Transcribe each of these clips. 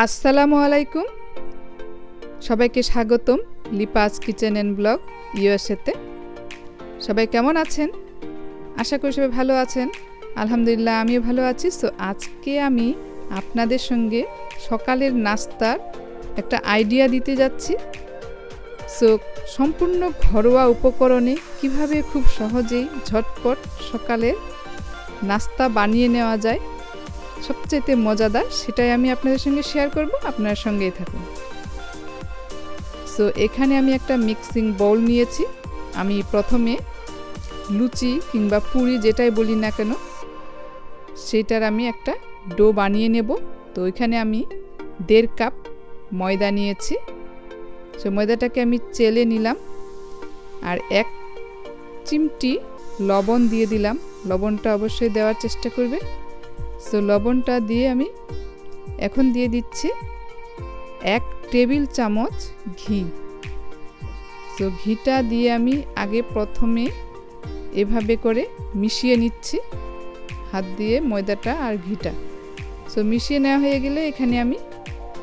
আসসালামু আলাইকুম। সবাইকে স্বাগতম লিপাস কিচেন অ্যান্ড ব্লগ ইউএসএতে। সবাই কেমন আছেন? আশা করি সবাই ভালো আছেন। আলহামদুলিল্লাহ, আমিও ভালো আছি। সো আজকে আমি আপনাদের সঙ্গে সকালের নাস্তার একটা আইডিয়া দিতে যাচ্ছি। সো সম্পূর্ণ ঘরোয়া উপকরণে কীভাবে খুব সহজেই ঝটপট সকালের নাস্তা বানিয়ে নেওয়া যায় সবচেয়ে মজাদার সেটাই আমি আপনাদের সঙ্গে শেয়ার করব, আপনার সঙ্গেই থাকুন। সো এখানে আমি একটা মিক্সিং বোল নিয়েছি। আমি প্রথমে লুচি কিংবা পুরি যেটাই বলি না কেন, সেটার আমি একটা ডো বানিয়ে নেব। তো, ওইখানে আমি দেড় কাপ ময়দা নিয়েছি। সো ময়দাটাকে আমি চেলে নিলাম আর এক চিমটি লবণ দিয়ে দিলাম। লবণটা অবশ্যই দেওয়ার চেষ্টা করবে। সো লবণটা দিয়ে আমি এখন দিয়ে দিচ্ছি এক টেবিল চামচ ঘি। সো ঘিটা দিয়ে আমি আগে প্রথমে এভাবে করে মিশিয়ে নিচ্ছি, হাত দিয়ে, ময়দাটা আর ঘিটা। সো মিশিয়ে নেওয়া হয়ে গেলে এখানে আমি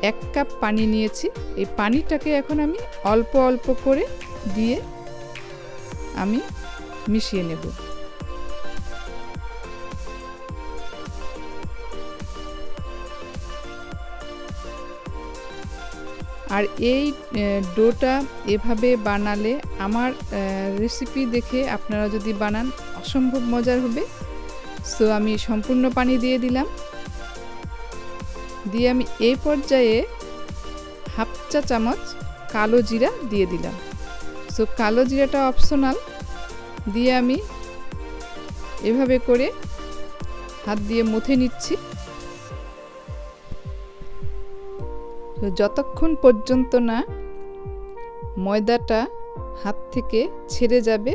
এক কাপ পানি নিয়েছি। এই পানিটাকে এখন আমি অল্প অল্প করে দিয়ে আমি মিশিয়ে নেব। আর এই ডোটা এভাবে বানালে আমার রেসিপি দেখে আপনারা যদি বানান, অসম্ভব মজার হবে। সো আমি সম্পূর্ণ পানি দিয়ে দিলাম। দিয়ে আমি এই পর্যায়ে হাফ চা চামচ কালো জিরা দিয়ে দিলাম। সো কালো জিরাটা অপশনাল দিয়ে আমি এভাবে করে হাত দিয়ে মুথে নিচ্ছি। যতক্ষণ পর্যন্ত না ময়দাটা হাত থেকে ছেড়ে যাবে,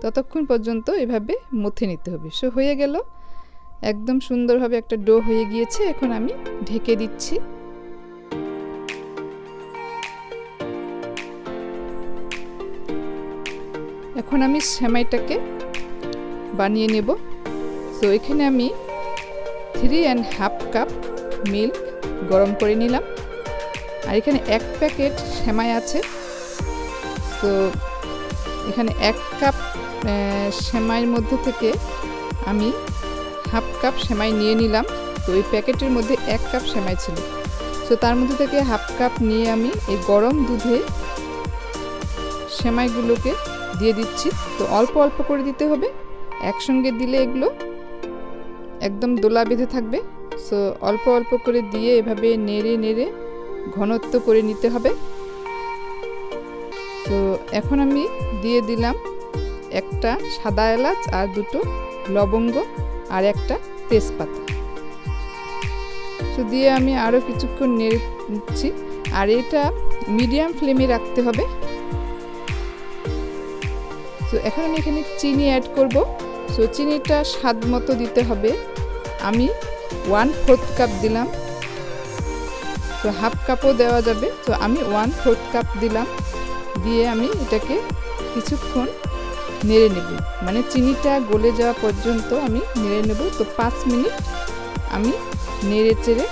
ততক্ষণ পর্যন্ত এভাবে মুথে নিতে হবে। সো হয়ে গেল। একদম সুন্দরভাবে একটা ডো হয়ে গিয়েছে। এখন আমি ঢেকে দিচ্ছি। এখন আমি সেমাইটাকে বানিয়ে নেব। সো এখানে আমি three and half cup milk গরম করে নিলাম। আর এখানে এক প্যাকেট সেমাই আছে। তো এখানে এক কাপ সেমাইয়ের মধ্যে থেকে আমি হাফ কাপ সেমাই নিয়ে নিলাম। তো ওই প্যাকেটের মধ্যে এক কাপ সেমাই ছিল। তো তার মধ্যে থেকে হাফ কাপ নিয়ে আমি এই গরম দুধে সেমাইগুলোকে দিয়ে দিচ্ছি। তো অল্প অল্প করে দিতে হবে। একসঙ্গে দিলে এগুলো একদম দোলা বেঁধে থাকবে। সো অল্প অল্প করে দিয়ে এভাবে নেড়ে নেড়ে ঘনত্ব করে নিতে হবে। তো এখন আমি দিয়ে দিলাম একটা সাদা এলাচ আর দুটো লবঙ্গ আর একটা তেজপাতা। তো দিয়ে আমি আরও কিছুক্ষণ নেড়ে নিচ্ছি। আর এটা মিডিয়াম ফ্লেমে রাখতে হবে। তো এখন আমি এখানে চিনি অ্যাড করব। সো চিনিটা স্বাদ মতো দিতে হবে। আমি ওয়ান ফোর্থ কাপ দিলাম। তো হাফ কাপও দেওয়া যাবে। তো আমি ওয়ান ফোর্থ কাপ দিলাম। দিয়ে আমি এটাকে কিছুক্ষণ নেড়ে নেব। মানে চিনিটা গলে যাওয়া পর্যন্ত আমি নেড়ে নেব। তো পাঁচ মিনিট আমি নেড়ে চেড়ে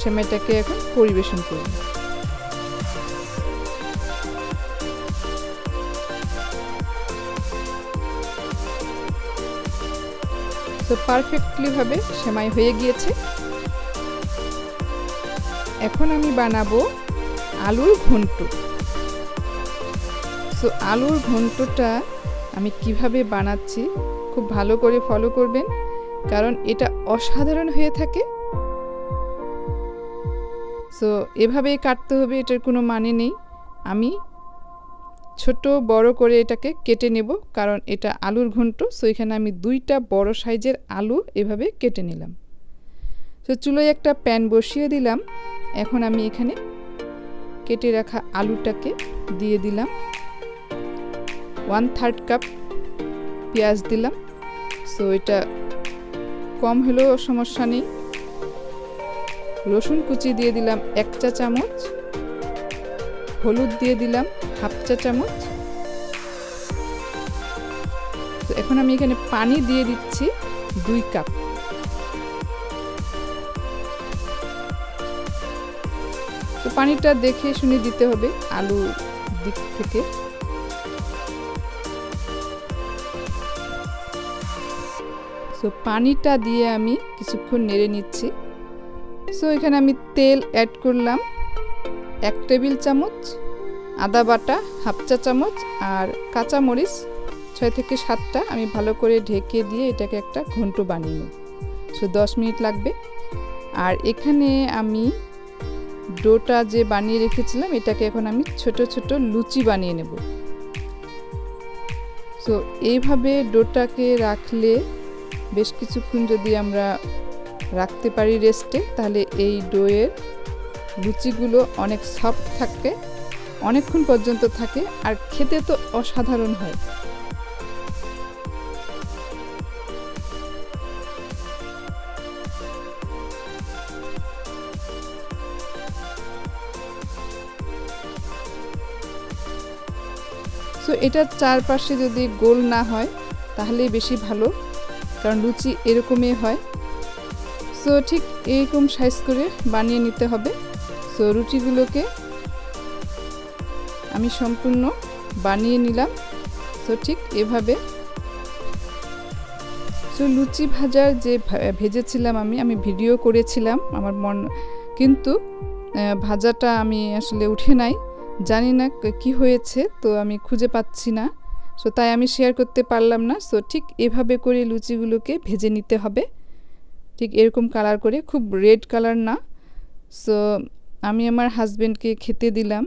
সেমাইটাকে এখন পরিবেশন করব। তো পারফেক্টলিভাবে সেমাই হয়ে গিয়েছে। এখন আমি বানাবো আলুর ঘন্ট। সো আলুর ঘন্টটা আমি কীভাবে বানাচ্ছি খুব ভালো করে ফলো করবেন, কারণ এটা অসাধারণ হয়ে থাকে। সো এভাবেই কাটতে হবে, এটার কোনো মানে নেই। আমি ছোট বড় করে এটাকে কেটে নেব, কারণ এটা আলুর ঘন্ট। সো এখানে আমি দুইটা বড় সাইজের আলু এভাবে কেটে নিলাম। তো চুলোয় একটা প্যান বসিয়ে দিলাম। এখন আমি এখানে কেটে রাখা আলুটাকে দিয়ে দিলাম। ওয়ান থার্ড কাপ পেঁয়াজ দিলাম। সো এটা কম হলেও সমস্যা নেই। রসুন কুচি দিয়ে দিলাম এক চা চামচ। হলুদ দিয়ে দিলাম হাফ চা চামচ। তো এখন আমি এখানে পানি দিয়ে দিচ্ছি দুই কাপ পানিটা দেখে শুনে দিতে হবে আলু দিক থেকে। সো পানিটা দিয়ে আমি কিছুক্ষণ নেড়ে নিচ্ছি। সো এখানে আমি তেল অ্যাড করলাম। এক টেবিল চামচ, আদা বাটা, হাফ চা চামচ আর কাঁচা মরিচ ছয় থেকে সাতটা আমি ভালো করে ঢেকে দিয়ে এটাকে একটা ঘন্ট বানিয়ে নেব। সো দশ মিনিট লাগবে। আর এখানে আমি ডোটা যে বানিয়ে রেখেছিলাম, এটাকে এখন আমি ছোট ছোট লুচি বানিয়ে নেব। সো এইভাবে ডোটাকে রাখলে বেশ কিছুক্ষণ যদি আমরা রাখতে পারি রেস্টে, তাহলে এই ডোয়ের লুচিগুলো অনেক সফট থাকে, অনেকক্ষণ পর্যন্ত থাকে, আর খেতে তো অসাধারণ হয়। সো এটার চারপাশে যদি গোল না হয় তাহলে বেশি ভালো, কারণ লুচি এরকমই হয়। সো ঠিক এইরকম সাইজ করে বানিয়ে নিতে হবে। সো রুটিগুলোকে আমি সম্পূর্ণ বানিয়ে নিলাম। সো ঠিক এভাবে। সো লুচি ভাজার যে ভেজেছিলাম আমি আমি ভিডিও করেছিলাম, আমার মন, কিন্তু ভাজাটা আমি আসলে উঠে নাই। জানি না কি হয়েছে, তো আমি খুঁজে পাচ্ছি না। সো তাই আমি শেয়ার করতে পারলাম না। সো ঠিক এভাবে করে লুচিগুলোকে ভেজে নিতে হবে। ঠিক এরকম কালার করে, খুব রেড কালার না। সো আমি আমার হাজব্যান্ডকে খেতে দিলাম।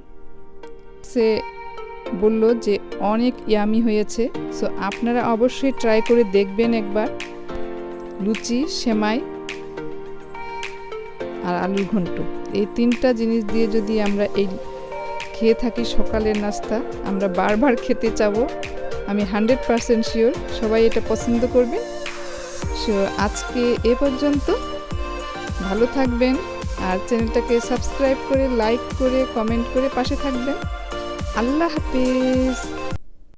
সে বলল যে, অনেক ইয়ামি হয়েছে। সো আপনারা অবশ্যই ট্রাই করে দেখবেন একবার। লুচি, সেমাই আর আলুর ঘন্ট। এই তিনটা জিনিস দিয়ে যদি আমরা এই খেয়ে থাকি সকালের নাস্তা, আমরা বারবার খেতে চাবো। আমি হান্ড্রেড পারসেন্ট শিওর, সবাই এটা পছন্দ করবে। সো আজকে এ পর্যন্ত। ভালো থাকবেন আর চ্যানেলটাকে সাবস্ক্রাইব করে, লাইক করে, কমেন্ট করে পাশে থাকবেন। আল্লাহ হাফিজ।